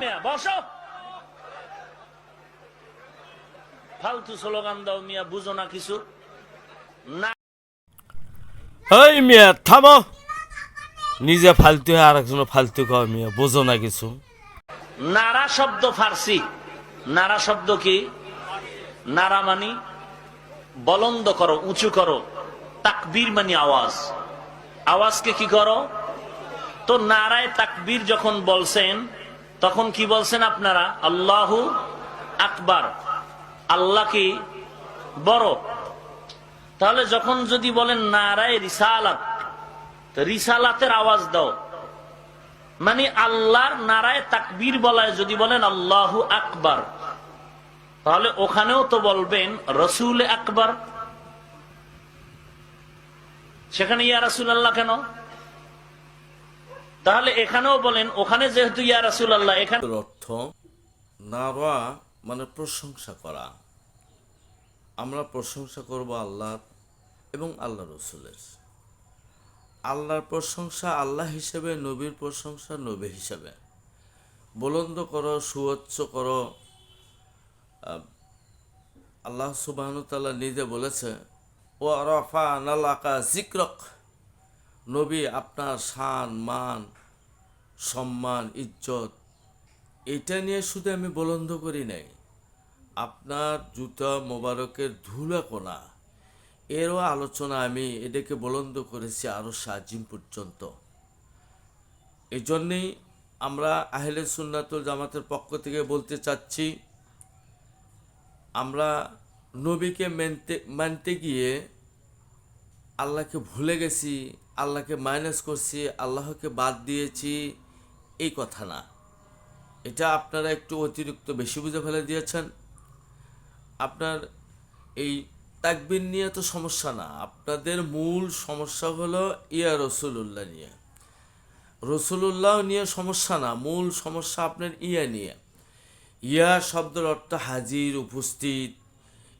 মিয়া বসো। ফালতু স্লোগান দাও মিয়া বুঝো না কিছু। না। এই মিয়া থামো। নিজে ফালতু হয়ে আর একজন ফালতু কয় মিয়া বোঝো না কিছু। নারা শব্দ ফার্সি। নারা শব্দ কি? নারা মানি? বলন্দ করো উঁচু করো। তাকবীর মানি আওয়াজ। আওয়াজকে কি করো? তো নারায় তাকবীর যখন বলছেন তখন কি বলছেন আপনারা? আল্লাহু আকবার। আল্লাহ কি বড়? তাহলে যখন যদি বলেন নারায় রিসালাত রিসালাতের আওয়াজ দাও। মানে আল্লাহর নারায় তাকবীর বলায় যদি বলেন আল্লাহু আকবার, তাহলে ওখানেও তো বলবেন রসুল আকবার। সেখানে ইয়া রাসুল আল্লাহ কেন? তাহলে এখানেও বলেন, ওখানে যেহেতু ইয়া রাসুল আল্লাহ এখানে অর্থ নারা মানে প্রশংসা করা। আমরা প্রশংসা করব আল্লাহ এবং আল্লাহ রসুলের। আল্লাহর প্রশংসা আল্লাহ হিসেবে, নবীর প্রশংসা নবী হিসেবে। বুলন্দ করো, সুউচ্চ করো। আল্লাহ সুবাহতাল্লাহ নিজে বলেছে ও রফা নালাকা জিক্রক নবী আপনার শান, মান, সম্মান, ইজ্জত, এটা নিয়ে শুধু আমি বলন্দ করি নাই। আপনার জুতা মোবারকের ধুলা কোনা, এরও আলোচনা আমি এটাকে বলন্দ করেছি আরও সাজিম পর্যন্ত। এই জন্যেই আমরা আহলে সুন্নাতুল জামাতের পক্ষ থেকে বলতে চাচ্ছি, আমরা নবীকে মানতে মানতে গিয়ে আল্লাহকে ভুলে গেছি আল্লাহকে মাইনাস করছি, আল্লাহকে বাদ দিয়েছি, এই কথা না। এটা আপনারা একটু অতিরিক্ত বেশি বুঝে ফেলে দিয়েছেন। আপনার এই তাকবির নিয়ে তো সমস্যা না। আপনাদের মূল সমস্যা হলো, ইয়া রসুল্লাহ নিয়ে। রসুল্লাহ নিয়ে সমস্যা না, মূল সমস্যা আপনার ইয়া নিয়ে। ইয়া শব্দের অর্থ হাজির, উপস্থিত,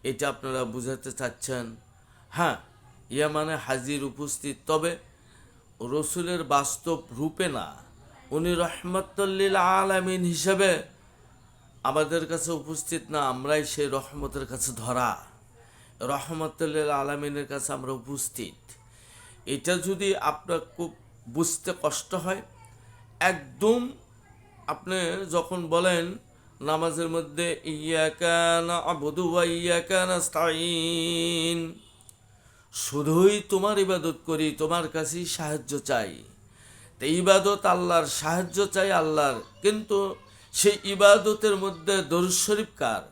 এটা আপনারা বুঝাতে চাচ্ছেন। হ্যাঁ ইয়া মানে হাজির, উপস্থিত। তবে রসুলের বাস্তব রূপে না, উনি রহমতুল্লিল আলামিন হিসেবে আমাদের কাছে উপস্থিত না, আমরাই সেই রহমতের কাছে ধরা। রহমতুল্লিল আলামিনের কাছে আমরা উপস্থিত। এটা যদি আপনার খুব বুঝতে কষ্ট হয়, একদম আপনি যখন বলেন, নামাজের মধ্যে ইয়াকানা আবুদু ইয়াকানা স্তাইন শুধুই তোমার ইবাদত করি, তোমার কাছেই সাহায্য চাই। তো ইবাদত আল্লাহর সাহায্য চাই আল্লাহর, কিন্তু সেই ইবাদতের মধ্যে দরুদ শরীফ কার?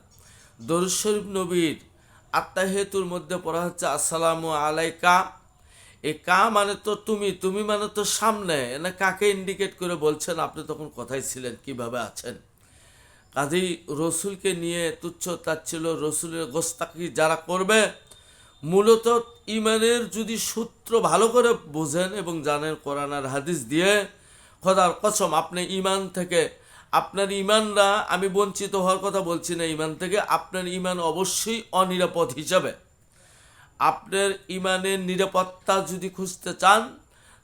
দরুদ শরীফ নবীর আত্মাহেতুর মধ্যে পড়া হচ্ছে, আসসালামু আলাইকা। এ কা মানে তো তুমি তুমি মানে তো সামনে। না কাকে ইন্ডিকেট করে বলছেন? আপনি তখন কোথায় ছিলেন, কীভাবে আছেন? কাজেই রসুলকে নিয়ে তুচ্ছ তাচ্ছিল রসুলের গোস্তাকি যারা করবে মূলত ইমানের যদি সূত্র ভালো করে বোঝেন এবং জানেন কোরআন আর হাদিস দিয়ে, খোদার কসম, আপনি ইমান থেকে, আপনার ইমানরা, আমি বঞ্চিত হওয়ার কথা বলছি না ইমান থেকে, আপনার ইমান অবশ্যই অনিরাপদ হিসাবে। আপনার ইমানের নিরাপত্তা যদি খুঁজতে চান,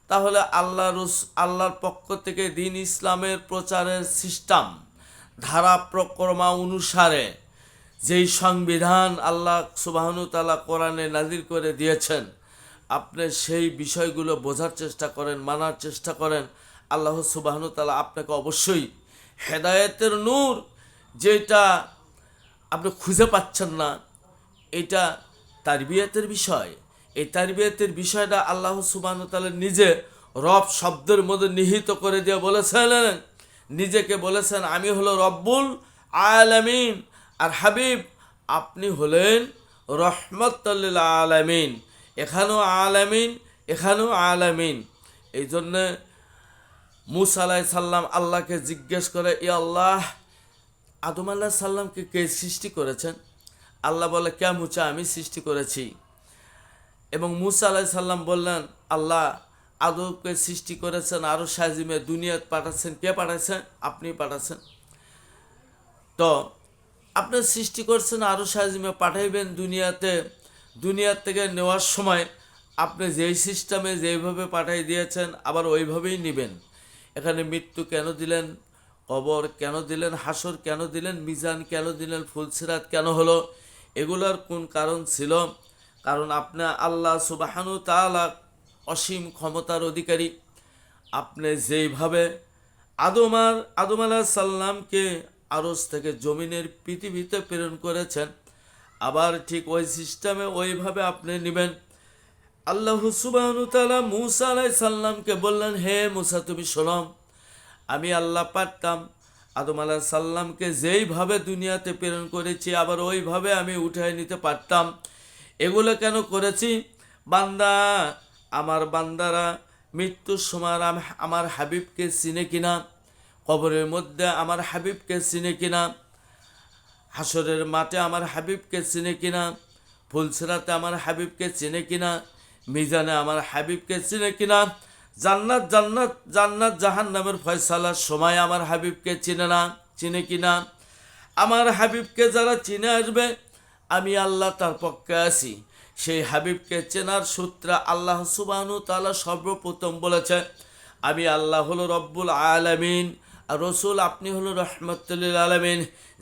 তাহলে আল্লাহ রস, আল্লাহর পক্ষ থেকে দিন ইসলামের প্রচারের সিস্টেম, ধারা প্রক্রমা অনুসারে যেই সংবিধান আল্লাহ সুবাহনু তালা কোরআনে নাজির করে দিয়েছেন, আপনি সেই বিষয়গুলো বোঝার চেষ্টা করেন, মানার চেষ্টা করেন, আল্লাহ সুবাহনু তালা আপনাকে অবশ্যই হেদায়েতের নূর যেটা আপনি খুঁজে পাচ্ছেন না, এটা তারবিয়াতের বিষয়। এই তারবিয়াতের বিষয়টা আল্লাহ সুবাহ তালা নিজে রব শব্দের মধ্যে নিহিত করে দিয়ে বলেছেন, নিজেকে বলেছেন, আমি হলো রব্বুল আলামিন। আর হাবিব, আপনি হলেন রহমতুল্লিল আলামিন। এখানেও আলামিন এখানেও আলামিন। এই জন্যে মুসা সাল্লাম আল্লাহকে জিজ্ঞেস করে ই আল্লাহ, আদম আল্লাহ সাল্লামকে কে সৃষ্টি করেছেন? আল্লাহ বলে, কে মুচা আমি সৃষ্টি করেছি। এবং মুসা আলাহ সাল্লাম বললেন, আল্লাহ আদমকে সৃষ্টি করেছেন আরও সাজিমে দুনিয়াত পাঠাচ্ছেন। কে পাঠাচ্ছেন আপনি পাঠাচ্ছেন। তো আপনি সৃষ্টি করছেন আরও সাজিমে পাঠাইবেন দুনিয়াতে, দুনিয়ার থেকে নেওয়ার সময় আপনি যেই সিস্টেমে যেইভাবে পাঠাই দিয়েছেন আবার ওইভাবেই নেবেন। এখানে মৃত্যু কেন দিলেন, কবর কেন দিলেন, হাসর কেন দিলেন, মিজান কেন দিলেন, ফুলসিরাত কেন হলো, এগুলোর কোন কারণ ছিল? কারণ আপনার আল্লাহ সুবাহানু তাআলা অসীম ক্ষমতার অধিকারী। আপনি যেইভাবে আদমার আদম আলাহ সাল্লামকে আরস থেকে জমিনের পৃথিবীতে প্রেরণ করেছেন। আবার ঠিক ওই সিস্টেমে ওইভাবে আপনি নেবেন। আল্লাহ সুবাহনু তাআলা মুসা আলাই সাল্লামকে বললেন, হে মুসা, তুমি শোনো, আমি আল্লাহ পারতাম। আদম আলাহ সাল্লামকে যেইভাবে দুনিয়াতে প্রেরণ করেছি, আবার ওইভাবে আমি উঠায় নিতে পারতাম। এগুলো কেন করেছি? বান্দা, আমার বান্দারা মৃত্যুর সময় আম- আমার হাবিবকে চিনে কিনা? কবরের মধ্যে আমার হাবিবকে চিনে কিনা হাসরের মাঠে আমার হাবিবকে চিনে কিনা, ফুলসরাতে আমার হাবিবকে চিনে কিনা, মিজানে আমার হাবিবকে চিনে কিনা, জান্নাত জান্নাত জান্নাত জাহান নামের ফয়সালার সময় আমার হাবিবকে চিনে না, চিনে কিনা। আমার হাবিবকে যারা চিনে আসবে, আমি আল্লাহ তার পক্ষে আছি। সেই হাবিবকে চেনার সূত্রে আল্লাহ সুবাহনু তাআলা সর্বপ্রথম বলেছে, আমি আল্লাহ হল রব্বুল আলামিন। রসুল আপনি হলো রহমতুল্লিল আলমিন,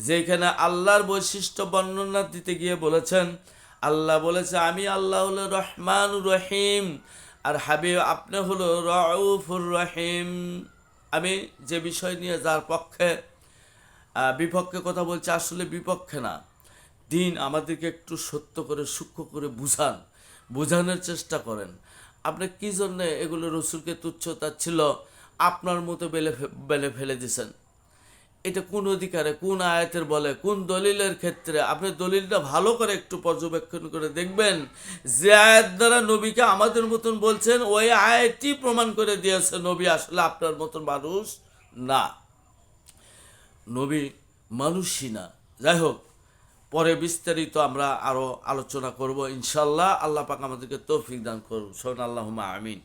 যেখানে আল্লাহর বৈশিষ্ট্য বর্ণনা দিতে গিয়ে বলেছেন, আল্লাহ বলেছে, আমি আল্লাহ হলো রহমান রহিম, আর হাবিব আপনি হলো রউফুর রহিম। আমি যে বিষয় নিয়ে যার পক্ষে বিপক্ষে কথা বলছি, আসলে বিপক্ষে না। দিন আমাদেরকে একটু সত্য করে, সূক্ষ্ম করে বুঝান, বোঝানোর চেষ্টা করেন। আপনি কী জন্য এগুলো রসুলকে তুচ্ছতা ছিল আপনার মতো বেলে বেলে ফেলে দিছেন। এটা কোন অধিকারে, কোন আয়াতের বলে, কোন দলিলের ক্ষেত্রে? আপনি দলিলটা ভালো করে একটু পর্যবেক্ষণ করে দেখবেন যে আয়াত দ্বারা নবীকে আমাদের মতন বলছেন, ওই আয়াতই প্রমাণ করে দিয়েছে নবী আসলে আপনার মতন মানুষ না। নবী মানুষই না। যাই হোক, পরে বিস্তারিত আমরা আরও আলোচনা করব ইনশাল্লাহ। আল্লাহ পাক আমাদেরকে তৌফিক দান করুন। শোন আল্লাহ আমিন।